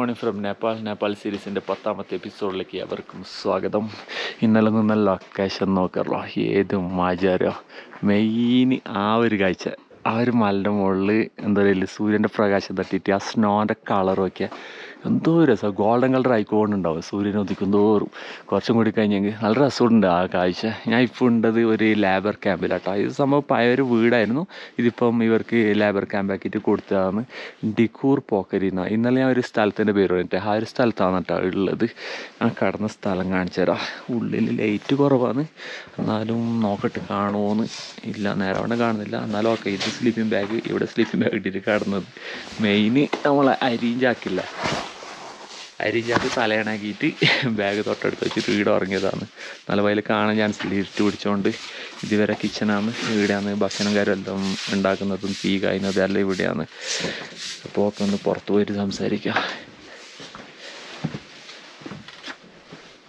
Morning from Nepal Nepal സീരീസിന്റെ പത്താമത്തെ എപ്പിസോഡിലേക്ക് അവർക്കും സ്വാഗതം. ഇന്നലെ നിന്ന ലൊക്കേഷൻ നോക്കാറോ ഏത് മാചാരോ മെയിൻ ആ ഒരു കാഴ്ച. ആ ഒരു മലയുടെ മുകളിൽ എന്താ പറയുക സൂര്യന്റെ പ്രകാശം തട്ടിയിട്ട് ആ സ്നോന്റെ കളർ ഒക്കെ എന്തോ രസം. ഗോൾഡൻ കളർ ആയിക്കോണ്ടുണ്ടാവും സൂര്യൻ ഉദിക്കുന്തോറും കുറച്ചും കൂടി കഴിഞ്ഞെങ്കിൽ നല്ല രസമുണ്ട് ആ കാഴ്ച. ഞാൻ ഇപ്പോൾ ഉണ്ടത് ഒരു ലേബർ ക്യാമ്പിലാട്ടോ. ഇത് സംഭവം പഴയ ഒരു വീടായിരുന്നു. ഇതിപ്പം ഇവർക്ക് ലേബർ ക്യാമ്പാക്കിയിട്ട് കൊടുത്തതാണ്. ഡിക്കൂർ പോക്കരി എന്നാണ് ഇന്നലെ ഞാൻ ഒരു സ്ഥലത്തിന്റെ പേര് പറഞ്ഞിട്ട് ആ ഒരു സ്ഥലത്താണ് കേട്ടോ ഉള്ളത്. ഞാൻ കടന്ന സ്ഥലം കാണിച്ചു തരാം. ഉള്ളിൽ ലൈറ്റ് കുറവാണ്. എന്നാലും നോക്കട്ടെ കാണുമോന്ന് ഇല്ല നേരെ അവിടെ കാണുന്നില്ല. എന്നാലും ഓക്കെ ഇത് സ്ലീപ്പിംഗ് ബാഗ് ഇവിടെ സ്ലീപ്പിംഗ് ബാഗ് ഇട്ടിട്ട് കടന്നത്. മെയിന് നമ്മൾ അരിഞ്ചാക്കില്ല അരിഞ്ചാക്ക് തലയണാക്കിയിട്ട് ബാഗ് തൊട്ടടുത്ത് വെച്ചിട്ട് വീട് ഉറങ്ങിയതാണ്. നല്ല വയൽ കാണാൻ ചാൻസ് ഇല്ല. ഇരുട്ട് പിടിച്ചോണ്ട് ഇതുവരെ കിച്ചണാണ് ഇവിടെയാണ് ഭക്ഷണം കാര്യം എല്ലാം ഉണ്ടാക്കുന്നതും തീ കായുന്നതും എല്ലാം ഇവിടെയാണ്. അപ്പോൾ ഒക്കെ ഒന്ന് പുറത്ത് പോയിട്ട് സംസാരിക്കാം.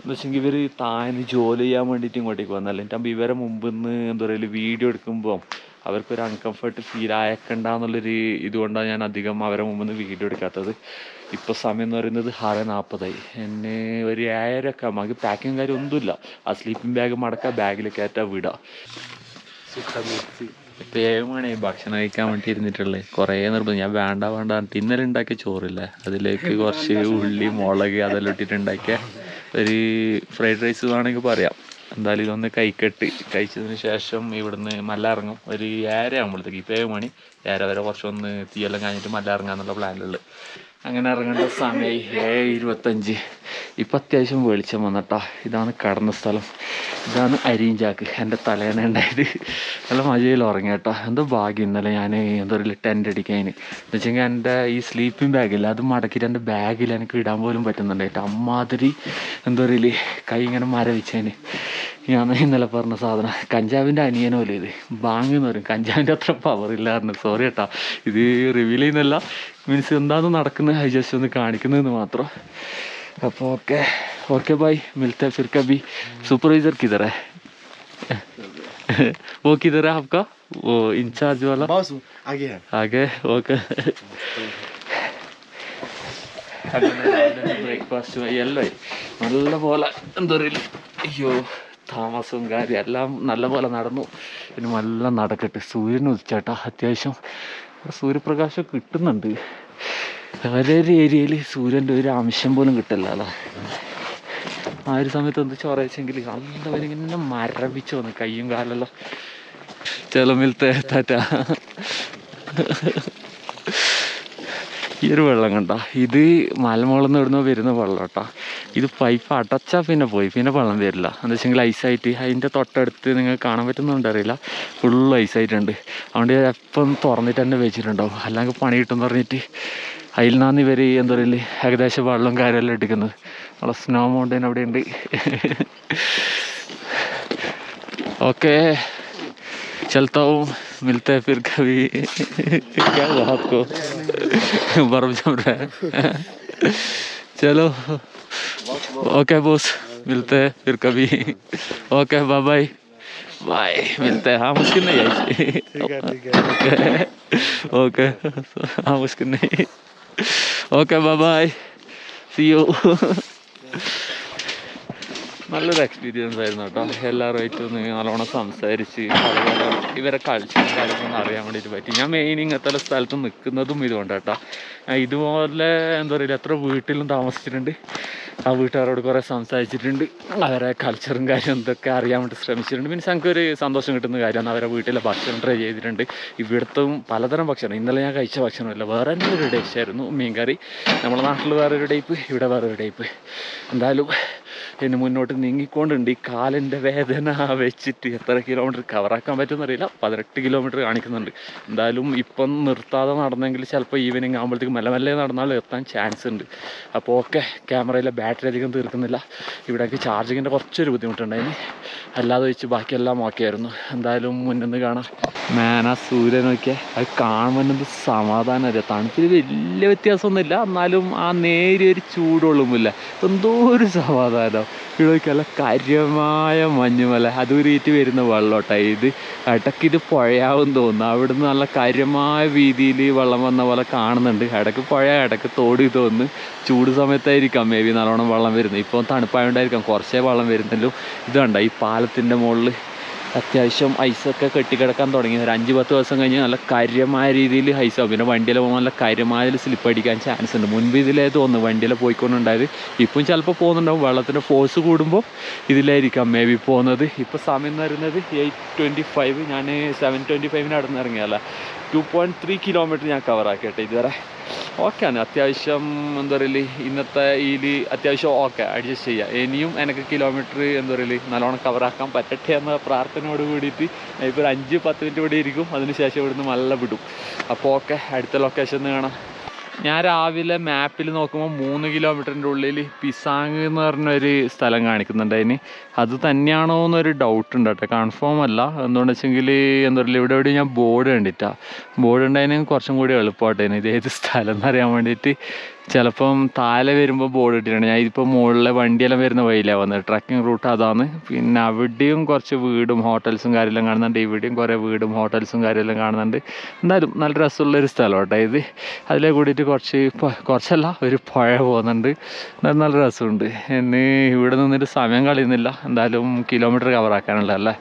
എന്ന് വെച്ചെങ്കിൽ ഇവർ താഴ്ന്ന് ജോലി ചെയ്യാൻ വേണ്ടിയിട്ട് ഇങ്ങോട്ടേക്ക് വന്നല്ലേ? എന്റെ അമ്മ ഇവരെ മുമ്പ് നിന്ന് എന്താ പറയുക വീഡിയോ എടുക്കുമ്പോൾ അവർക്കൊരു അൺകംഫർട്ട് ഫീൽ ആയക്കണ്ടെന്നുള്ളൊരു ഇതുകൊണ്ടാണ് ഞാൻ അധികം അവരെ മുമ്പ് നിന്ന് വീഡിയോ എടുക്കാത്തത്. ഇപ്പോൾ സമയം എന്ന് പറയുന്നത് ആറ് നാൽപ്പതായി എന്നെ ഒരു ഏഴരൊക്കെ നമുക്ക് പാക്കിങ് കാര്യം ഒന്നുമില്ല ആ സ്ലീപ്പിംഗ് ബാഗ് മടക്കുക ബാഗിൽ കയറ്റാ വിടുക ഇപ്പം ഏഴ് മണി ഭക്ഷണം കഴിക്കാൻ വേണ്ടി ഇരുന്നിട്ടുള്ളത് കുറേ നിർബന്ധം. ഞാൻ വേണ്ട വേണ്ട. ഇന്നലെ ഉണ്ടാക്കിയ ചോറില്ലേ? അതിലേക്ക് കുറച്ച് ഉള്ളി മുളക് അതെല്ലാം ഇട്ടിട്ടുണ്ടാക്കിയ ഒരു ഫ്രൈഡ് റൈസ് വേണമെങ്കിൽ പറയാം. എന്തായാലും ഇതൊന്ന് കൈക്കെട്ട്. കഴിച്ചതിന് ശേഷം ഇവിടുന്ന് മല്ല ഇറങ്ങും. ഒരു ഏര ആകുമ്പോഴത്തേക്ക് ഇപ്പോൾ ഏഴ് മണി. ഏര വരെ കുറച്ചൊന്ന് തീയെല്ലാം കഴിഞ്ഞിട്ട് മല്ല ഇറങ്ങാന്നുള്ള പ്ലാനിലുള്ളത് അങ്ങനെ ഇറങ്ങേണ്ട സമയം ഏഴ് ഇരുപത്തഞ്ച്. ഇപ്പം അത്യാവശ്യം വെളിച്ചം വന്നട്ടാ. ഇതാണ് കടന്ന സ്ഥലം. ഇതാണ് അരിഞ്ചാക്ക്. എന്റെ തലേണ ഉണ്ടായത്. നല്ല മജയിൽ ഉറങ്ങിയട്ടോ. എന്തോ ഭാഗ്യം ഇന്നലെ ഞാൻ എന്തോ ഒരു ടെന്റ് അടിക്കാൻ എന്ന് വെച്ചെങ്കിൽ എന്റെ ഈ സ്ലീപ്പിംഗ് ബാഗില്ല അത് മടക്കിയിട്ട് എന്റെ ബാഗിൽ എനിക്ക് ഇടാൻ പോലും പറ്റുന്നുണ്ടായിട്ട്. അമ്മാതിരി എന്തോ ഒരു കൈ ഇങ്ങനെ മരവിച്ചതിന് ഞാൻ ഇന്നലെ പറഞ്ഞ സാധനം കഞ്ചാവിൻ്റെ അനിയനോ അല്ലേ ഇത് ബാങ് എന്ന് പറയും കഞ്ചാവിൻ്റെ അത്ര പവർ ഇല്ലായിരുന്നു സോറി കേട്ടോ ഇത് റിവീൽ ചെയ്യുന്നല്ല മീൻസ് എന്താണെന്ന് നടക്കുന്നത് അത് ജസ്റ്റ് ഒന്ന് കാണിക്കുന്നതെന്ന് മാത്രം അപ്പോൾ ഓക്കെ ओके भाई मिलते हैं फिर कभी सुपरवाइजर किधर है वो किधर है आपका वो इंचार्ज वाला बॉस आगे है आगे ओके ബ്രേക്ക്ഫാസ്റ്റ് എല്ലാം നല്ല പോലെ എന്താ പറയുക അയ്യോ താമസവും കാര്യം എല്ലാം നല്ലപോലെ നടന്നു. പിന്നെ നല്ല നടക്കട്ടെ. സൂര്യൻ ഉദിച്ചേട്ടാ. അത്യാവശ്യം സൂര്യപ്രകാശം കിട്ടുന്നുണ്ട്. വേറെ ഒരു ഏരിയയിൽ സൂര്യന്റെ ഒരു അംശം പോലും കിട്ടില്ല. അല്ലേ ആ ഒരു സമയത്ത് എന്ത് ചോറയച്ചെങ്കിൽ നല്ലവരും ഇങ്ങനെ മരവിച്ച് വന്നു കയ്യും കാലെല്ലാം ചിലമിൽ താറ്റ ഈ ഒരു വെള്ളം കണ്ട. ഇത് മലമുളന്ന് ഇവിടുന്ന് വരുന്ന വെള്ളം കേട്ടോ. ഇത് പൈപ്പ് അടച്ചാൽ പിന്നെ പോയി. പിന്നെ വെള്ളം വരില്ല. എന്താ വെച്ചെങ്കിൽ ഐസായിട്ട് അതിന്റെ തൊട്ടടുത്ത് നിങ്ങൾക്ക് കാണാൻ പറ്റുന്നുണ്ടോ അറിയില്ല. ഫുൾ ഐസായിട്ടുണ്ട് അതുകൊണ്ട് എപ്പം തുറന്നിട്ട് തന്നെ വെച്ചിട്ടുണ്ടാവും. അല്ലെങ്കിൽ പണി കിട്ടുമെന്ന് പറഞ്ഞിട്ട് അതിൽ നിന്നാണ് ഇവർ എന്താ പറയുക ഏകദേശം വെള്ളം കാര്യമെല്ലാം എടുക്കുന്നത്. നമ്മളെ സ്നോ മൗണ്ടൻ അവിടെ ഉണ്ട്. ഓക്കെ ചെലുത്താവും. मिलते हैं फिर कभी। क्या हुआ आपको? बर्फ़ जम रहा है। चलो। ओके बोस मिलते हैं फिर कभी। ओके बाय बाय बाय मिलते हैं। हाँ मुश्किल नहीं है ओके। हाँ मुश्किल नहीं। Okay bye bye see you നല്ലൊരു എക്സ്പീരിയൻസ് ആയിരുന്നു കേട്ടോ. എല്ലാവരുമായിട്ടും നല്ലോണം സംസാരിച്ച് ഇവരെ കൾച്ചറും കാര്യങ്ങളൊന്നും അറിയാൻ വേണ്ടിയിട്ട് പറ്റി. ഞാൻ മെയിൻ ഇങ്ങനത്തെ സ്ഥലത്ത് നിൽക്കുന്നതും ഇതുകൊണ്ട് കേട്ടോ. ഇതുപോലെ എന്താ പറയുക എത്ര വീട്ടിലും താമസിച്ചിട്ടുണ്ട്. ആ വീട്ടുകാരോട് കുറേ സംസാരിച്ചിട്ടുണ്ട്. അവരെ കൾച്ചറും കാര്യം എന്തൊക്കെ അറിയാൻ വേണ്ടി ശ്രമിച്ചിട്ടുണ്ട്. മീൻസ് ഞങ്ങൾക്കൊരു സന്തോഷം കിട്ടുന്ന കാര്യമാണ്. അവരെ വീട്ടിലെ ഭക്ഷണം ട്രൈ ചെയ്തിട്ടുണ്ട്. ഇവിടുത്തും പലതരം ഭക്ഷണം. ഇന്നലെ ഞാൻ കഴിച്ച ഭക്ഷണമല്ല വേറെ തന്നെ ഒരു ഡിഷായിരുന്നു മീൻകറി. നമ്മുടെ നാട്ടിൽ വേറൊരു ടൈപ്പ് ഇവിടെ വേറൊരു ടൈപ്പ് എന്തായാലും ഇനി മുന്നോട്ട് നീങ്ങിക്കൊണ്ടുണ്ട്. ഈ കാലിന്റെ വേദന വെച്ചിട്ട് എത്ര കിലോമീറ്റർ കവറാക്കാൻ പറ്റുമെന്ന് അറിയില്ല. പതിനെട്ട് കിലോമീറ്റർ കാണിക്കുന്നുണ്ട്. എന്തായാലും ഇപ്പം നിർത്താതെ നടന്നെങ്കിൽ ചിലപ്പോൾ ഈവനിങ് ആകുമ്പോഴത്തേക്ക് മെല്ലെ മെല്ലെ നടന്നാൽ എത്താൻ ചാൻസ് ഉണ്ട്. അപ്പോൾ ഓക്കെ ക്യാമറയിലെ ബാറ്ററി അധികം തീർക്കുന്നില്ല. ഇവിടേക്ക് ചാർജിങ്ങിന്റെ കുറച്ചൊരു ബുദ്ധിമുട്ടുണ്ടായിന്. അല്ലാതെ വെച്ച് ബാക്കിയെല്ലാം ഓക്കെ ആയിരുന്നു. എന്തായാലും മുന്നിൽ നിന്ന് കാണാം. മേന സൂര്യൻ നോക്കിയാൽ അത് കാണുമ്പോൾ സമാധാനം അറിയാം തണുപ്പിൽ വലിയ വ്യത്യാസമൊന്നുമില്ല. എന്നാലും ആ നേരിയൊരു ചൂടൊള്ളുമില്ല എന്തോ ഒരു സമാധാനം. ഇവിടെ കാര്യമായ മഞ്ഞുമല. അതൂരിയിട്ട് വരുന്ന വെള്ളോട്ടാ. ഇത് ഇടയ്ക്ക് ഇത് പുഴയാവും തോന്നുന്നു. അവിടുന്ന് നല്ല കാര്യമായ രീതിയിൽ വെള്ളം വന്ന പോലെ കാണുന്നുണ്ട്. ഇടയ്ക്ക് പുഴ ഇടയ്ക്ക് തോടി തോന്നുന്നു ചൂട് സമയത്തായിരിക്കാം. മേ ബി നല്ലോണം വെള്ളം വരുന്നത്. ഇപ്പോൾ തണുപ്പായതുകൊണ്ടായിരിക്കാം കുറച്ചേ വെള്ളം ഇത് കണ്ടോ? ഈ പാലത്തിന്റെ മുകളിൽ അത്യാവശ്യം ഐസൊക്കെ കെട്ടിക്കിടക്കാൻ തുടങ്ങി. ഒരു അഞ്ച് പത്ത് ദിവസം കഴിഞ്ഞ് നല്ല കാര്യമായ രീതിയിൽ ഐസാവും പിന്നെ വണ്ടിയിൽ പോകുമ്പോൾ നല്ല കാര്യമായ സ്ലിപ്പ് അടിക്കാൻ ചാൻസ് ഉണ്ട്. മുൻപ് ഇതിലേ തോന്നുന്നു വണ്ടിയിൽ പോയിക്കൊണ്ടുണ്ടായത്. ഇപ്പം ചിലപ്പോൾ പോകുന്നുണ്ടാവും. വെള്ളത്തിന്റെ ഫോഴ്സ് കൂടുമ്പോൾ ഇതിലായിരിക്കാം. മേ ബി പോകുന്നത്. ഇപ്പോൾ സമയം എന്ന് പറയുന്നത് എയ്റ്റ് ട്വന്റി ഫൈവ് ഞാൻ സെവൻ ട്വന്റി ഫൈവിന് അടുത്ത് ഇറങ്ങിയല്ല ടു പോയിന്റ് ത്രീ കിലോമീറ്റർ ഞാൻ കവർ ആക്കിയിട്ട് ഇതുവരെ. ഓക്കെ ആണ്. അത്യാവശ്യം എന്താ പറയൽ ഇന്നത്തെ ഇതിൽ അത്യാവശ്യം ഓക്കെ അഡ്ജസ്റ്റ് ചെയ്യാം. ഇനിയും എനിക്ക് കിലോമീറ്റർ എന്താ പറയൽ നല്ലോണം കവറാക്കാൻ പറ്റട്ടെ എന്ന പ്രാർത്ഥനയോട് കൂടിയിട്ട് ഇപ്പോൾ ഒരു അഞ്ച് പത്ത് മിനിറ്റ് ഇവിടെ ഇരിക്കും. അതിനുശേഷം ഇവിടുന്ന് നല്ല വിടും. അപ്പോൾ ഓക്കെ അടുത്ത ലൊക്കേഷൻ കാണാം. ഞാൻ രാവിലെ മാപ്പിൽ നോക്കുമ്പോൾ മൂന്ന് കിലോമീറ്ററിന്റെ ഉള്ളിൽ പിസാങ് എന്ന് പറഞ്ഞൊരു സ്ഥലം കാണിക്കുന്നുണ്ട് അതിന്. അത് തന്നെയാണോ എന്നൊരു ഡൗട്ട് ഉണ്ട് കേട്ടോ. കൺഫേം അല്ല. എന്തുകൊണ്ട് വെച്ചെങ്കിൽ എന്താ പറയുക ഇവിടെ എവിടെ ഞാൻ ബോർഡ് കണ്ടിട്ടാണ് ബോർഡ് ഉണ്ടായതിന് കുറച്ചും കൂടി എളുപ്പമായിട്ടേനെ ഇത് ഏത് സ്ഥലം എന്നറിയാൻ വേണ്ടിയിട്ട്. ചിലപ്പം താഴെ വരുമ്പോൾ ബോർഡ് ഇട്ടിട്ടുണ്ട്. ഞാൻ ഇതിപ്പോൾ മുകളിലെ വണ്ടിയെല്ലാം വരുന്ന വഴിയിലാണ് വന്നത്. ട്രക്കിംഗ് റൂട്ട് അതാണ്. പിന്നെ അവിടെയും കുറച്ച് വീടും ഹോട്ടൽസും കാര്യമെല്ലാം കാണുന്നുണ്ട്. ഇവിടെയും കുറേ വീടും ഹോട്ടൽസും കാര്യമെല്ലാം കാണുന്നുണ്ട്. എന്തായാലും നല്ല രസമുള്ളൊരു സ്ഥലം കേട്ടോ ഇത്. അതിലെ കൂടിയിട്ട് കുറച്ച് കുറച്ചല്ല ഒരു പുഴ പോകുന്നുണ്ട്. എന്നാലും നല്ല രസമുണ്ട്. എന്നെ ഇവിടെ നിന്നിട്ട് സമയം കളയുന്നില്ല. എന്തായാലും കിലോമീറ്റർ കവർ ആക്കാനുള്ളതല്ലേ?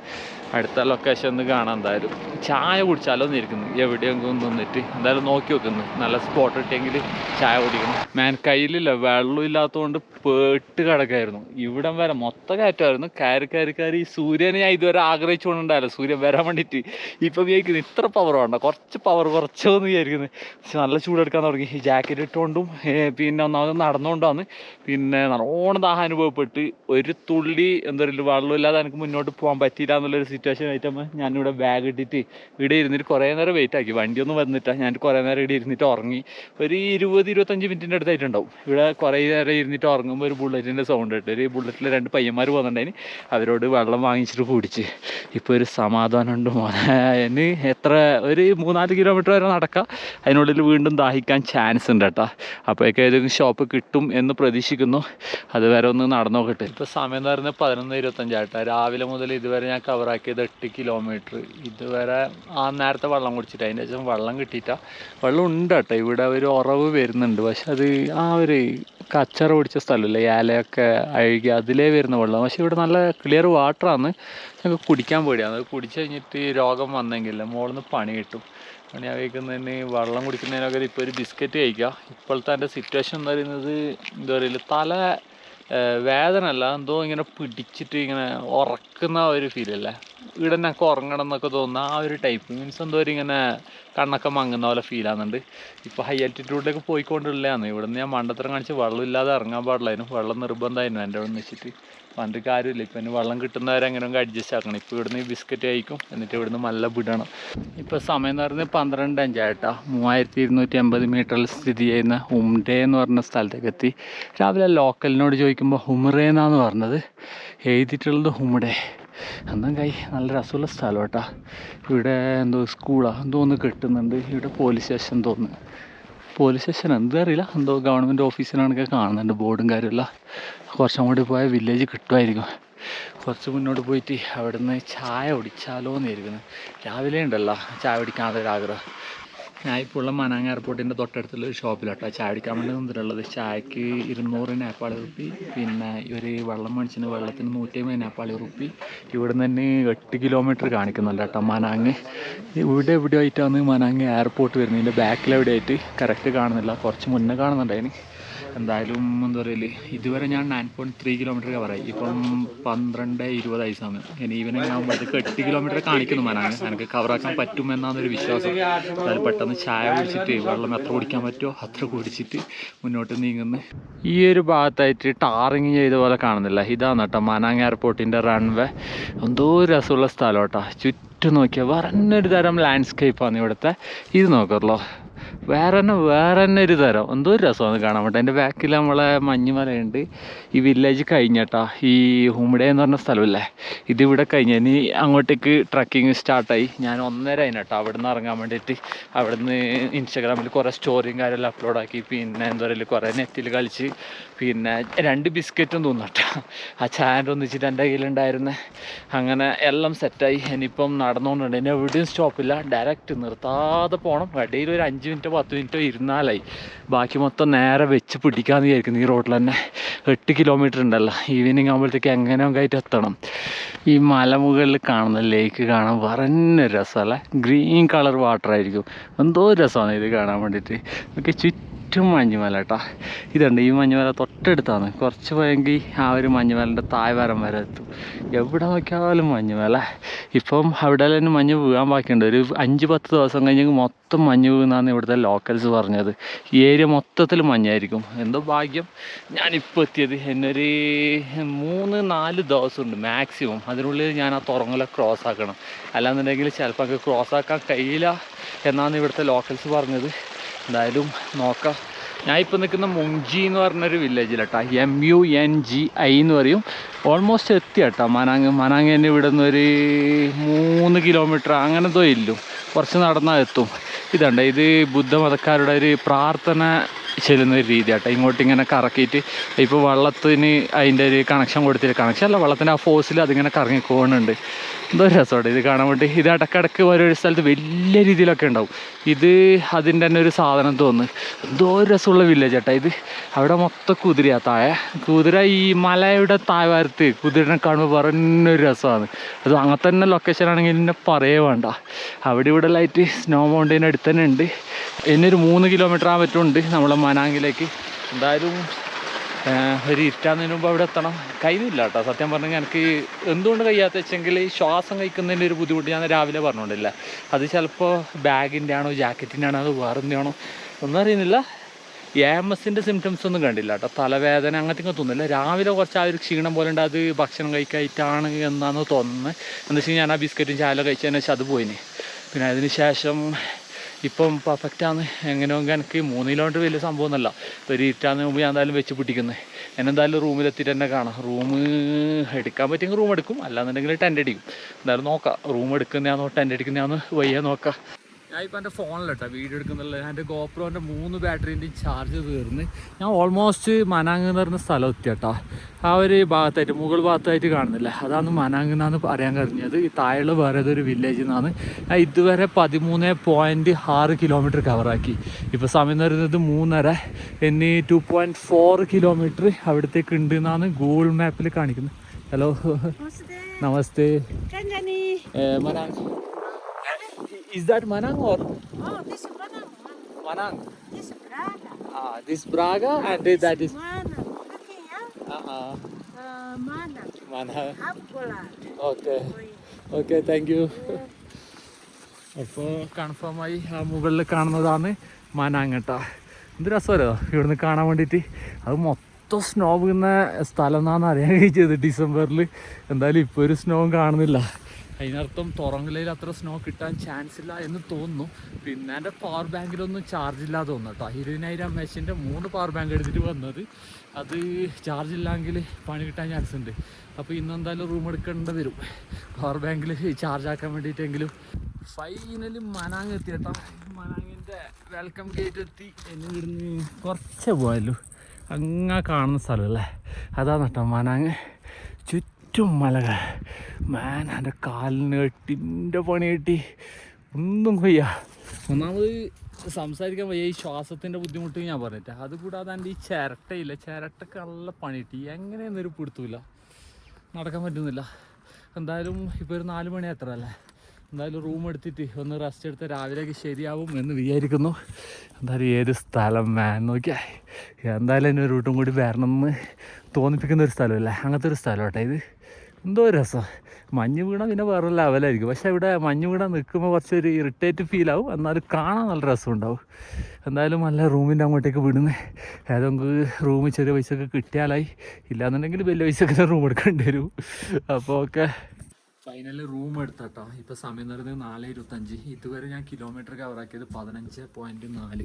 അടുത്ത ലൊക്കേഷൻ ഒന്ന് കാണാം എന്തായാലും. ചായ കുടിച്ചാലോ എന്നിരിക്കുന്നു എവിടെയെങ്കിലും നിന്നിട്ട് എന്തായാലും നോക്കി വെക്കുന്നു. നല്ല സ്പോട്ട് കിട്ടിയെങ്കിൽ ചായ കുടിക്കണം. മാൻ കയ്യിലില്ല വെള്ളം ഇല്ലാത്തതുകൊണ്ട് പേട്ട് കിടക്കായിരുന്നു. ഇവിടം വരെ മൊത്തം കയറ്റമായിരുന്നു. കയറി കയറി കയറി ഈ സൂര്യനെ ഞാൻ ഇതുവരെ ആഗ്രഹിച്ചുകൊണ്ടുണ്ടായിരുന്നു സൂര്യൻ വരാൻ വേണ്ടിയിട്ട്. ഇപ്പം വിചാരിക്കുന്നു ഇത്ര പവർ വേണ്ട. കുറച്ച് പവർ കുറച്ചോ എന്ന് വിചാരിക്കുന്നത് പക്ഷെ നല്ല ചൂടെടുക്കാൻ തുടങ്ങി. ഈ ജാക്കറ്റ് ഇട്ടുകൊണ്ടും പിന്നെ ഒന്നാമത് നടന്നുകൊണ്ടാണ് പിന്നെ നല്ലോണം ദാഹം അനുഭവപ്പെട്ട് ഒരു തുള്ളി എന്താ പറയുക വെള്ളമില്ലാതെ എനിക്ക് മുന്നോട്ട് പോകാൻ പറ്റിയില്ല എന്നുള്ളൊരു സിറ്റുവേഷൻ ആയിട്ടാകുമ്പോൾ ഞാനിവിടെ ബാഗ് ഇട്ടിട്ട് ഇവിടെ ഇരുന്നിട്ട് കുറേ നേരം വെയിറ്റ് ആക്കി. വണ്ടിയൊന്നും വന്നിട്ടാ ഞാൻ കുറേ നേരം ഇവിടെ ഇരുന്നിട്ട് ഉറങ്ങി. ഒരു ഇരുപത് ഇരുപത്തഞ്ച് മിനിറ്റിന്റെ അടുത്തായിട്ടുണ്ടാവും. ഇവിടെ കുറേ നേരം ഇരുന്നിട്ട് ഉറങ്ങുമ്പോൾ ഒരു ബുള്ളറ്റിന്റെ സൗണ്ട് ഇട്ട് ഒരു ബുള്ളറ്റിൽ രണ്ട് പയ്യന്മാർ പോകുന്നുണ്ടായിന്. അവരോട് വെള്ളം വാങ്ങിച്ചിട്ട് കുടിച്ച്. ഇപ്പോൾ ഒരു സമാധാനമുണ്ട് മോനെ. അതിന് എത്ര ഒരു മൂന്നാൽ കിലോമീറ്റർ വരെ നടക്കാം. അതിനുള്ളിൽ വീണ്ടും ദാഹിക്കാൻ ചാൻസ് ഉണ്ട് കേട്ടോ. അപ്പോഴേക്കും ഏതെങ്കിലും ഷോപ്പ് കിട്ടും എന്ന് പ്രതീക്ഷിക്കുന്നു. അതുവരെ ഒന്ന് നടന്നു നോക്കട്ടെ ഇപ്പോൾ സമയം എന്ന് പറയുന്നത് പതിനൊന്ന് ഇരുപത്തഞ്ചായിട്ടാണ് രാവിലെ മുതൽ ഇതുവരെ ഞാൻ കവറാക്കിയത് എട്ട് കിലോമീറ്റർ ഇതുവരെ ആ നേരത്തെ വെള്ളം കുടിച്ചിട്ട് അതിന്റെ ശേഷം വെള്ളം കിട്ടിയിട്ട. വെള്ളം ഉണ്ട് കേട്ടോ. ഇവിടെ ഒരു ഉറവ് വരുന്നുണ്ട്. പക്ഷെ അത് ആ ഒരു കച്ചറ പിടിച്ച സ്ഥലമല്ലേ? ഏലയൊക്കെ അഴുകി അതിലേ വരുന്ന വെള്ളം. പക്ഷെ ഇവിടെ നല്ല ക്ലിയർ വാട്ടറാണ് ഞങ്ങൾക്ക് കുടിക്കാൻ പേടിയാണ്. അത് കുടിച്ചു കഴിഞ്ഞിട്ട് രോഗം വന്നെങ്കിൽ മുകളിൽ നിന്ന് പണി കിട്ടും. പണി കഴിക്കുന്നതിന് വെള്ളം കുടിക്കുന്നതിനൊക്കെ ഇപ്പോൾ ഒരു ബിസ്ക്കറ്റ് കഴിക്കുക ഇപ്പോഴത്തെ എന്റെ സിറ്റുവേഷൻ എന്ന് പറയുന്നത് എന്താ പറയുക തല വേദന അല്ല. എന്തോ ഇങ്ങനെ പിടിച്ചിട്ട് ഇങ്ങനെ ഉറക്കുന്ന ഒരു ഫീലല്ലേ ഞങ്ങൾക്ക് ഉറങ്ങണം എന്നൊക്കെ തോന്നുന്ന ആ ഒരു ടൈപ്പ് മീൻസ് എന്തോ ഇങ്ങനെ കണ്ണൊക്കെ മങ്ങുന്ന പോലെ ഫീൽ ആകുന്നുണ്ട് ഇപ്പോൾ ഹൈ ആൽറ്റിറ്റ്യൂഡിലേക്ക് പോയിക്കൊണ്ടുള്ളതാണ് ഇവിടുന്ന് ഞാൻ മണ്ടത്തരം കാണിച്ച് വെള്ളം ഇല്ലാതെ ഇറങ്ങാൻ പാടില്ലായിരുന്നു വെള്ളം നിർബന്ധമായിരുന്നു. എന്റെ അവിടെ വെച്ചിട്ട് പറഞ്ഞിട്ട് കാര്യമില്ല. ഇപ്പം ഇനി വെള്ളം കിട്ടുന്നവരെ അഡ്ജസ്റ്റ് ആക്കണം. ഇപ്പോൾ ഇവിടുന്ന് ബിസ്ക്കറ്റ് കഴിക്കും. എന്നിട്ട് ഇവിടുന്ന് മല്ല വിടണം. ഇപ്പോൾ സമയം എന്ന് പറയുന്നത് പന്ത്രണ്ട് അഞ്ചായിട്ടാ മൂവായിരത്തി ഇരുന്നൂറ്റി അമ്പത് മീറ്ററിൽ സ്ഥിതി ചെയ്യുന്ന ഉംഡേ എന്ന് പറഞ്ഞ സ്ഥലത്തേക്ക് എത്തി. രാവിലെ ലോക്കലിനോട് ചോദിക്കുമ്പോൾ ഹുമറേന്നാന്ന് പറഞ്ഞത്. എഴുതിയിട്ടുള്ളത് ഹുമഡേ എന്നാൽ കൈ നല്ല രസമുള്ള സ്ഥലം കേട്ടാ ഇവിടെ എന്തോ സ്കൂളാ എന്തോ ഒന്ന് കെട്ടുന്നുണ്ട്. ഇവിടെ പോലീസ് സ്റ്റേഷൻ തോന്നുന്നു പോലീസ് സ്റ്റേഷൻ എന്താ അറിയില്ല എന്തോ ഗവൺമെന്റ് ഓഫീസിലാണൊക്കെ കാണുന്നുണ്ട് ബോർഡും കാര്യമില്ല കുറച്ചങ്ങോട്ട് പോയാൽ വില്ലേജ് കിട്ടുമായിരിക്കും. കുറച്ച് മുന്നോട്ട് പോയിട്ട് അവിടുന്ന് ചായ കുടിച്ചാലോ എന്നായിരിക്കുന്നു രാവിലെ ഉണ്ടല്ലോ ചായ കുടിക്കാനുള്ള ഒരു ആഗ്രഹം. ഞാൻ ഇപ്പോൾ ഉള്ള മനാങ് എയർപോർട്ടിന്റെ തൊട്ടടുത്തുള്ള ഒരു ഷോപ്പിലാട്ടോ ചായ കുടിക്കാൻ വേണ്ടി നിന്നിട്ടുള്ളത്. ചായക്ക് ഇരുന്നൂറ് നേപ്പാളി റുപ്പി പിന്നെ ഒരു വെള്ളം മേടിച്ചിന് വെള്ളത്തിന് നൂറ്റിയമ്പത് നേപ്പാളി റുപ്പി ഇവിടെ നിന്ന് തന്നെ എട്ട് കിലോമീറ്റർ കാണിക്കുന്നുണ്ട് കേട്ടോ മനാങ്. ഇവിടെ എവിടെ ആയിട്ടാണ് മനാങ് എയർപോർട്ട് വരുന്നത് ഇതിന്റെ ബാക്കിൽ എവിടെ ആയിട്ട് കറക്റ്റ് കാണുന്നില്ല. കുറച്ച് മുന്നേ കാണുന്നുണ്ടായിന്. എന്തായാലും എന്താ പറയൽ ഇതുവരെ ഞാൻ നയൻ പോയിന്റ് ത്രീ കിലോമീറ്റർ കവറായി ഇപ്പം പന്ത്രണ്ട് ഇരുപതായി സമയം. ഇനി ഈവനിങ് ആകുമ്പോഴത്തേക്ക് എട്ട് കിലോമീറ്റർ കാണിക്കുന്നു മനാണ് എനിക്ക് കവറാക്കാൻ പറ്റുമെന്നാന്നൊരു വിശ്വാസം. അതായത് പെട്ടെന്ന് ചായ കുടിച്ചിട്ട് വെള്ളം എത്ര കുടിക്കാൻ പറ്റുമോ അത്ര കുടിച്ചിട്ട് മുന്നോട്ട് നീങ്ങുന്നു. ഈ ഒരു ഭാഗത്തായിട്ട് ടാറിങ് ചെയ്ത പോലെ കാണുന്നില്ല. ഇതാണ് കേട്ടോ മനാങ് എയർപോർട്ടിന്റെ റൺവേ എന്തോ രസമുള്ള സ്ഥലം കേട്ടോ. ചുറ്റും നോക്കിയാൽ പറഞ്ഞൊരു തരം ലാൻഡ്സ്കേപ്പാണ് ഇവിടുത്തെ. ഇത് നോക്കറല്ലോ വേറെ തന്നെ വേറെ തന്നെ ഒരു തരം. എന്തോ ഒരു രസമാണ് കാണാൻ വേണ്ടി. എന്റെ ബാക്കിൽ നമ്മളെ മഞ്ഞുമലയുണ്ട് ഈ വില്ലേജ് കഴിഞ്ഞട്ടാ. ഈ ഹൂമിഡ എന്ന് പറഞ്ഞ സ്ഥലമില്ലേ? ഇതിവിടെ കഴിഞ്ഞ. ഇനി അങ്ങോട്ടേക്ക് ട്രക്കിങ് സ്റ്റാർട്ടായി ഞാൻ ഒന്നര അതിനട്ടോ അവിടെ നിന്ന് ഇറങ്ങാൻ വേണ്ടിയിട്ട്. അവിടെ നിന്ന് ഇൻസ്റ്റാഗ്രാമിൽ കുറേ സ്റ്റോറിയും കാര്യമെല്ലാം അപ്ലോഡാക്കി പിന്നെ എന്താ പറയുക കുറേ നെറ്റിൽ കളിച്ച്. പിന്നെ രണ്ട് ബിസ്ക്കറ്റും തോന്നട്ടോ. ആ ചാനൽ ഒന്നിച്ചിട്ട് എന്റെ കയ്യിലുണ്ടായിരുന്നെ. അങ്ങനെ എല്ലാം സെറ്റായി ഇനിയിപ്പം നടന്നുകൊണ്ടുണ്ട് ഇനി എവിടെയും സ്റ്റോപ്പില്ല ഡയറക്റ്റ് നിർത്താതെ പോകണം ഇടയിൽ ഒരു അഞ്ച് മിനിറ്റോ പത്ത് മിനിറ്റോ ഇരുന്നാലായി. ബാക്കി മൊത്തം നേരെ വെച്ച് പിടിക്കാമെന്ന് വിചാരിക്കുന്നു ഈ റോഡിൽ തന്നെ. എട്ട് കിലോമീറ്റർ ഉണ്ടല്ലോ. ഈവനിങ് ആകുമ്പോഴത്തേക്ക് എങ്ങനെ ആയിട്ട് എത്തണം? ഈ മലമുകളിൽ കാണുന്ന ലേക്ക് കാണാൻ പറഞ്ഞ രസമല്ലേ? ഗ്രീൻ കളർ വാട്ടർ ആയിരിക്കും. എന്തോ രസമാണ് ഇത് കാണാൻ വേണ്ടിയിട്ട്. ഒക്കെ ചുറ്റും മഞ്ഞുമല കേട്ടോ. ഇതുണ്ട് ഈ മഞ്ഞുമല തൊട്ടടുത്താണ്. കുറച്ച് പോയെങ്കിൽ ആ ഒരു മഞ്ഞുമലന്റെ താഴ്വാരം വരെ എത്തും. എവിടെ നോക്കിയാലും മഞ്ഞുമല. ഇപ്പം അവിടെ തന്നെ മഞ്ഞ് വീഴാൻ ബാക്കിയുണ്ട്. ഒരു അഞ്ച് പത്ത് ദിവസം കഴിഞ്ഞെങ്കിൽ മൊത്തം മഞ്ഞ് വീഴുന്നാണ് ഇവിടുത്തെ ലോക്കൽസ് പറഞ്ഞത്. ഈ ഏരിയ മൊത്തത്തിൽ മഞ്ഞായിരിക്കും. എന്തോ ഭാഗ്യം ഞാനിപ്പോൾ എത്തിയത്. എന്നൊരു മൂന്ന് നാല് ദിവസമുണ്ട് മാക്സിമം അതിനുള്ളിൽ ഞാൻ ആ തുറങ്ങല ക്രോസ് ആക്കണം. അല്ലാന്നുണ്ടെങ്കിൽ ചിലപ്പോൾ ക്രോസ് ആക്കാൻ കഴിയില്ല എന്നാണ് ഇവിടുത്തെ ലോക്കൽസ് പറഞ്ഞത്. എന്തായാലും നോക്കാം. ഞാൻ ഇപ്പോൾ നിൽക്കുന്ന മുഞ്ചി എന്ന് പറഞ്ഞൊരു വില്ലേജിലാട്ടാ M U N G I എന്ന് പറയും. ഓൾമോസ്റ്റ് എത്തി കേട്ടോ മനാങ് മനാങ് തന്നെ ഇവിടെ നിന്ന് ഒരു മൂന്ന് കിലോമീറ്റർ അങ്ങനെന്തോ ഇല്ലും. കുറച്ച് നടന്നാൽ എത്തും. ഇതുണ്ട് ഇത് ബുദ്ധമതക്കാരുടെ ഒരു പ്രാർത്ഥന ചെല്ലുന്ന ഒരു രീതി കേട്ടോ ഇങ്ങോട്ട് ഇങ്ങനെ കറക്കിയിട്ട് ഇപ്പോൾ വെള്ളത്തിന് അതിന്റെ ഒരു കണക്ഷൻ കൊടുത്തില്ല? കണക്ഷൻ അല്ല വെള്ളത്തിന്റെ ആ ഫോഴ്സിൽ അതിങ്ങനെ കറങ്ങി പോകുന്നുണ്ട് എന്തോ രസമാണ് ഇത് കാണാൻ വേണ്ടി. ഇത് ഇടക്കിടക്ക് ഓരോ സ്ഥലത്ത് വലിയ രീതിയിലൊക്കെ ഉണ്ടാവും. ഇത് അതിന്റെ തന്നെ ഒരു സാധനം തോന്നുന്നു. എന്തോ രസമുള്ള വില്ലേജ് ചേട്ടാ ഇത്. അവിടെ മൊത്തം കുതിരയാ താഴെ. കുതിര ഈ മലയുടെ താഴ്വാരത്ത് കുതിരനെ കാണുമ്പോൾ പറഞ്ഞൊരു രസമാണ്. അത് അങ്ങനെ തന്നെ ലൊക്കേഷൻ ആണെങ്കിൽ എന്നെ പറയേ വേണ്ട. അവിടെ ഇവിടെ ലൈറ്റ് സ്നോ മൗണ്ടൈൻ അടുത്ത് തന്നെ ഉണ്ട്. ഒരു മൂന്ന് കിലോമീറ്റർ ആ പറ്റുണ്ട് നമ്മളെ മനാങ്ങിലേക്ക് എന്തായാലും ഒരു ഇരുട്ടാന്നതിന് മുമ്പ് അവിടെ എത്തണം. കഴിയുന്നില്ല കേട്ടോ സത്യം പറഞ്ഞെങ്കിൽ എനിക്ക് എന്തുകൊണ്ട് കഴിയാത്ത വെച്ചെങ്കിൽ ശ്വാസം കഴിക്കുന്നതിന്റെ ഒരു ബുദ്ധിമുട്ട് ഞാൻ രാവിലെ പറഞ്ഞുകൊണ്ടില്ല അത് ചിലപ്പോൾ ബാഗിന്റെ ആണോ ജാക്കറ്റിന്റെ ആണോ അത് വേറെ ആണോ ഒന്നും അറിയുന്നില്ല. എം എസിന്റെ സിംറ്റംസ് ഒന്നും കണ്ടില്ല കേട്ടോ. തലവേദന അങ്ങനത്തെ ഒന്നും തോന്നുന്നില്ല. രാവിലെ കുറച്ച് ആ ഒരു ക്ഷീണം പോലെ ഉണ്ട്. അത് ഭക്ഷണം കഴിക്കായിട്ടാണ് എന്നാണ് തോന്നുന്നത്. എന്താ വെച്ചാൽ ഞാൻ ആ ബിസ്ക്കറ്റും ചായ കഴിച്ചതിന് വെച്ചാൽ അത് പോയിന്. പിന്നെ അതിന് ശേഷം ഇപ്പം പെർഫെക്റ്റാണ് എങ്ങനെയോ എനിക്ക് മൂന്ന് കിലോമീറ്റർ വലിയ സംഭവമൊന്നുമല്ല. ഒരു ഇരുട്ടാന്ന് മുമ്പ് ഞാൻ എന്തായാലും വെച്ച് പിടിക്കുന്നത് എന്നെന്തായാലും റൂമിലെത്തിയിട്ട് തന്നെ കാണാം. റൂം എടുക്കാൻ പറ്റുമെങ്കിൽ റൂം എടുക്കും. അല്ലാന്നുണ്ടെങ്കിൽ ടെന്റ് അടിക്കും. എന്തായാലും നോക്കാം. റൂം എടുക്കുന്നതാണോ ടെന്റ് അടിക്കുന്നതാണോ വയ്യ നോക്കാം. ഞാൻ ഇപ്പോൾ എന്റെ ഫോണിലിട്ടാ വീഡിയോ എടുക്കുന്നില്ല എന്റെ ഗോപ്രോന്റെ മൂന്ന് ബാറ്ററീന്റെയും ചാർജ് തീർന്ന് ഞാൻ ഓൾമോസ്റ്റ് മനാങ് എന്ന് പറഞ്ഞ സ്ഥലം എത്തി കേട്ടോ ആ ഒരു ഭാഗത്തായിട്ട് മുകൾ ഭാഗത്തായിട്ട് കാണുന്നില്ല? അതാണ് മനാങ് എന്നാണ് പറയാൻ കഴിഞ്ഞത്. ഈ താഴെ വേറെ ഏതൊരു വില്ലേജിൽ നിന്നാണ് ഞാൻ ഇതുവരെ പതിമൂന്ന് പോയിന്റ് ആറ് കിലോമീറ്റർ കവറാക്കി ഇപ്പോൾ സമയം എന്ന് പറയുന്നത് മൂന്നര. എന്നീ ടു പോയിന്റ് ഫോർ കിലോമീറ്റർ അവിടത്തേക്ക് ഉണ്ട് എന്നാണ് ഗൂഗിൾ മാപ്പിൽ കാണിക്കുന്നത്. Hello. Namaste. Manang is that Manang or Oh, this is Manang. Manang? This is Braga. Ah, this Braga and this that is Manang. Okay, yeah? uh-uh, Uh, Manang. Manang. Apgola. Okay, okay, thank you. അപ്പോൾ കൺഫേമായി ആ മുകളിൽ കാണുന്നതാണ് മനാങ്ങട്ട എന്ത് രസമല്ലോ ഇവിടുന്ന് കാണാൻ വേണ്ടിയിട്ട് അത് മൊത്തം സ്നോ വീഴുന്ന സ്ഥലം എന്നാണെന്ന് അറിയാൻ കഴിച്ചത് ഡിസംബറിൽ എന്തായാലും ഇപ്പോൾ ഒരു സ്നോവും കാണുന്നില്ല അതിനർത്ഥം തുറങ്ങലയിൽ അത്ര സ്നോ കിട്ടാൻ ചാൻസ് ഇല്ല എന്ന് തോന്നുന്നു. പിന്നെ എന്റെ പവർ ബാങ്കിലൊന്നും ചാർജ് ഇല്ലാതെ തോന്നുന്നു കേട്ടോ ഇരുപതിനായിരം മെഷീന്റെ മൂന്ന് പവർ ബാങ്ക് എടുത്തിട്ട് വന്നത്. അത് ചാർജ് ഇല്ലെങ്കിൽ പണി കിട്ടാൻ ചാൻസ് ഉണ്ട്. അപ്പോൾ ഇന്ന് എന്തായാലും റൂം എടുക്കേണ്ടി വരും. പവർ ബാങ്കിൽ ചാർജ് ആക്കാൻ വേണ്ടിയിട്ടെങ്കിലും ഫൈനലി മനാങ് എത്തി കേട്ടോ മനാങ്ങിന്റെ വെൽക്കം ഗേറ്റ് എത്തി. എന്നെ ഇവിടുന്ന് കുറച്ചേ പോയല്ലോ അങ്ങ കാണുന്ന സ്ഥലമല്ലേ അതാണ് കേട്ടോ മനാങ്. ചുറ്റും മലകൾ. മാൻ എന്റെ കാലിന് കെട്ടിന്റെ പണി കെട്ടി. ഒന്നും കൊയ്യ ഒന്നാമത് സംസാരിക്കാൻ വയ്യ. ഈ ശ്വാസത്തിന്റെ ബുദ്ധിമുട്ട് ഞാൻ പറഞ്ഞിട്ട്. അതുകൂടാതെ എന്റെ ഈ ചിരട്ടയില്ല. ചിരട്ടക്ക് നല്ല പണി കിട്ടി. എങ്ങനെയൊന്നൊരു പിടുത്തമില്ല നടക്കാൻ പറ്റുന്നില്ല. എന്തായാലും ഇപ്പോൾ ഒരു നാല് മണി എത്ര അല്ലേ എന്തായാലും റൂം എടുത്തിട്ട് ഒന്ന് റെസ്റ്റ് എടുത്ത് രാവിലേക്ക് ശരിയാവും എന്ന് വിചാരിക്കുന്നു. എന്തായാലും ഏത് സ്ഥലം മാൻ നോക്കിയാൽ എന്തായാലും എന്നെ ഒരു റൂട്ടും കൂടി വരണം എന്ന് തോന്നിപ്പിക്കുന്ന ഒരു സ്ഥലമല്ലേ അങ്ങനത്തെ ഒരു സ്ഥലം കേട്ടോ ഇത്. എന്തോ രസം. മഞ്ഞ് വീണ പിന്നെ വേറെ ലെവലായിരിക്കും പക്ഷെ ഇവിടെ മഞ്ഞ് വീണ നിൽക്കുമ്പോൾ കുറച്ചൊരു ഇറിറ്റേറ്റ് ഫീൽ ആവും. എന്നാലും കാണാൻ നല്ല രസം ഉണ്ടാവും. എന്തായാലും നല്ല റൂമിന്റെ അങ്ങോട്ടേക്ക് വിടുന്നത് ഏതെങ്കിലും റൂം ചെറിയ പൈസ ഒക്കെ കിട്ടിയാലായി. ഇല്ലാന്നുണ്ടെങ്കിൽ വലിയ പൈസ ഒക്കെ റൂം എടുക്കേണ്ടി വരും. അപ്പോൾ ഒക്കെ ഫൈനലിൽ റൂം എടുത്തട്ടോ. ഇപ്പോൾ സമയം എന്ന് പറയുന്നത് നാല് ഇരുപത്തഞ്ച്. ഇതുവരെ ഞാൻ കിലോമീറ്റർ കവറാക്കിയത് പതിനഞ്ച് പോയിന്റ് നാല്.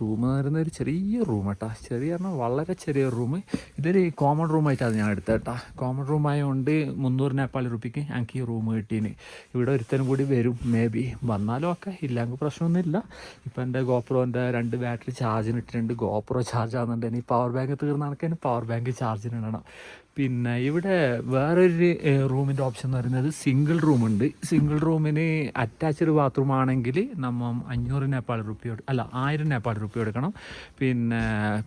റൂം എന്ന് പറയുന്നത് ഒരു ചെറിയ റൂം കേട്ടോ ചെറിയ പറഞ്ഞാൽ വളരെ ചെറിയ റൂം ഇതൊരു കോമൺ റൂമായിട്ടാണ് ഞാൻ എടുത്തത് കേട്ടോ കോമൺ റൂം ആയതുകൊണ്ട് മുന്നൂറ് നേപ്പാളി റുപ്പിക്ക് ഞങ്ങൾക്ക് ഈ റൂം കിട്ടീന്. ഇവിടെ ഒരുത്തനും കൂടി വരും. മേ ബി വന്നാലും ഒക്കെ ഇല്ലെങ്കിൽ പ്രശ്നമൊന്നുമില്ല. ഇപ്പം എന്റെ ഗോപ്രോന്റെ രണ്ട് ബാറ്ററി ചാർജിന് ഇട്ടിട്ടുണ്ട്. ഗോപ്രോ ചാർജ് ആകുന്നുണ്ട് ഇനി പവർ ബാങ്ക് തീർന്നാണെങ്കിൽ പവർ ബാങ്ക് ചാർജിന് ഇടണം. പിന്നെ ഇവിടെ വേറൊരു റൂമിന്റെ ഓപ്ഷൻ എന്ന് പറയുന്നത് സിംഗിൾ റൂമുണ്ട് സിംഗിൾ റൂമിന് അറ്റാച്ച്ഡ് ബാത്റൂം ആണെങ്കിൽ നമ്മൾ അഞ്ഞൂറ് നേപ്പാൾ റുപ്യ അല്ല ആയിരം നേപ്പാൾ റുപ്യ കൊടുക്കണം പിന്നെ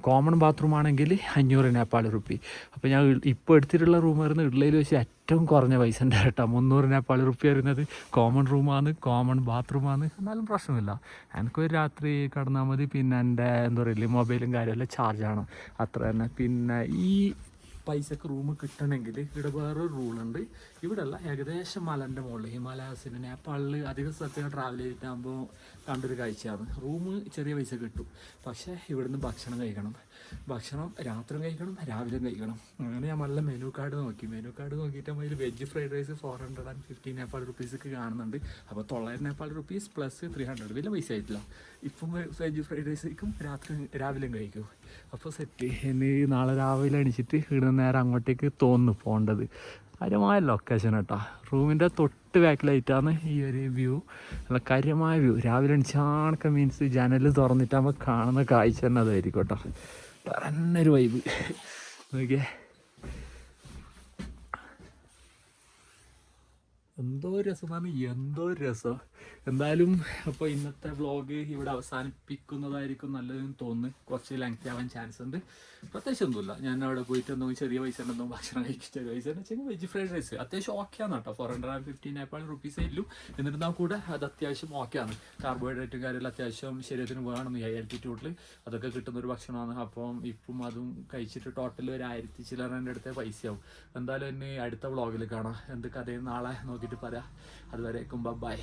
കോമൺ ബാത്റൂം ആണെങ്കിൽ അഞ്ഞൂറ് നേപ്പാൾ റുപ്പി അപ്പോൾ ഞാൻ ഇപ്പോൾ എടുത്തിട്ടുള്ള റൂം വരുന്ന ഇഡ്ലയിൽ വെച്ച് ഏറ്റവും കുറഞ്ഞ പൈസ ഉണ്ട് കേട്ടോ. മുന്നൂറ് നേപ്പാൾ റുപ്യ വരുന്നത്. കോമൺ റൂമാണ് കോമൺ ബാത്റൂമാണ് എന്നാലും പ്രശ്നമില്ല. എനിക്കൊരു രാത്രി കടന്നാൽ മതി. പിന്നെ എന്റെ എന്താ പറയുക മൊബൈലും കാര്യമെല്ലാം ചാർജാണ് അത്ര തന്നെ. പിന്നെ ഈ പൈസക്ക് റൂം കിട്ടണമെങ്കിൽ ഇവിടെ വേറൊരു റൂളുണ്ട് ഇവിടെ അല്ല ഏകദേശം മലന്റെ മുകളിൽ ഹിമാലയാസിന് നേപ്പാളിൽ അധിക സ്ഥലത്തേക്ക് ട്രാവൽ ചെയ്തിട്ടാകുമ്പോൾ കണ്ടൊരു കാഴ്ചയാണ്. റൂം ചെറിയ പൈസ കിട്ടും. പക്ഷേ ഇവിടുന്ന് ഭക്ഷണം കഴിക്കണം. ഭക്ഷണം രാത്രി കഴിക്കണം രാവിലെ കഴിക്കണം. അങ്ങനെ ഞാൻ നല്ല മെനു കാർഡ് നോക്കി. മെനു കാർഡ് നോക്കിയിട്ട് അതിൽ veg fried rice four hundred and fifty Nepal റുപ്പീസൊക്കെ കാണുന്നുണ്ട്. അപ്പോൾ തൊള്ളായിരം Nepal rupees plus three hundred വലിയ പൈസ ആയിട്ടില്ല. ഇപ്പം വെജ് ഫ്രൈഡ് റൈസ് കഴിക്കും രാത്രി രാവിലെയും കഴിക്കും. അപ്പോൾ സെറ്റ് ഇനി നാളെ രാവിലെ അണിച്ചിട്ട് ഇവിടെ നേരെ അങ്ങോട്ടേക്ക് തോന്നുന്നു പോകേണ്ടത് കാര്യമായ ലൊക്കേഷൻ കേട്ടോ റൂമിന്റെ തൊട്ട് ബാക്കിലായിട്ടാണ് ഈ ഒരു വ്യൂ നല്ല കാര്യമായ വ്യൂ രാവിലെ എണിച്ചാണൊക്കെ മീൻസ് ജനൽ തുറന്നിട്ടാകുമ്പോൾ കാണുന്ന കാഴ്ച തന്നെ അതായിരിക്കും കേട്ടോ. ഒരു വൈബ് നോക്കിയേ എന്തോ രസമാണ് എന്തോ രസം. എന്തായാലും അപ്പോൾ ഇന്നത്തെ വ്ളോഗ് ഇവിടെ അവസാനിപ്പിക്കുന്നതായിരിക്കും നല്ലതെന്ന് തോന്നുന്നു. കുറച്ച് ലെങ്ത് ആവാൻ ചാൻസ് ഉണ്ട്. പ്രത്യേകിച്ച് ഒന്നുമില്ല. ഞാൻ അവിടെ പോയിട്ട് എന്തോ ചെറിയ പൈസ ഉണ്ടെന്നും ഭക്ഷണം കഴിക്കും. ചെറിയ പൈസ വെച്ചാൽ വെജ് ഫ്രൈഡ് റൈസ് അത്യാവശ്യം ഓക്കെയാണ് കേട്ടോ. Four hundred and fifty Nepal റുപ്പീസേ ഇല്ലു എന്നിരുന്നാൽ കൂടെ അത് അത്യാവശ്യം ആണ്. കാർബോഹൈഡ്രേറ്റും കാര്യമെല്ലാം അത്യാവശ്യം ശരീരത്തിന് വേണം ഈ ആൽറ്റിറ്റ്യൂഡിൽ അതൊക്കെ കിട്ടുന്ന ഒരു ഭക്ഷണമാണ്. അപ്പം ഇപ്പം അതും കഴിച്ചിട്ട് ടോട്ടൽ ഒരു ആയിരത്തി ചില്ലറിന്റെ അടുത്തേ പൈസയാവും. എന്തായാലും എന്നെ അടുത്ത വ്ളോഗിൽ കാണാം. എന്ത് കഥയും നാളെ നോക്കിയിട്ട് പറയാം അതുവരേക്കും ബൈ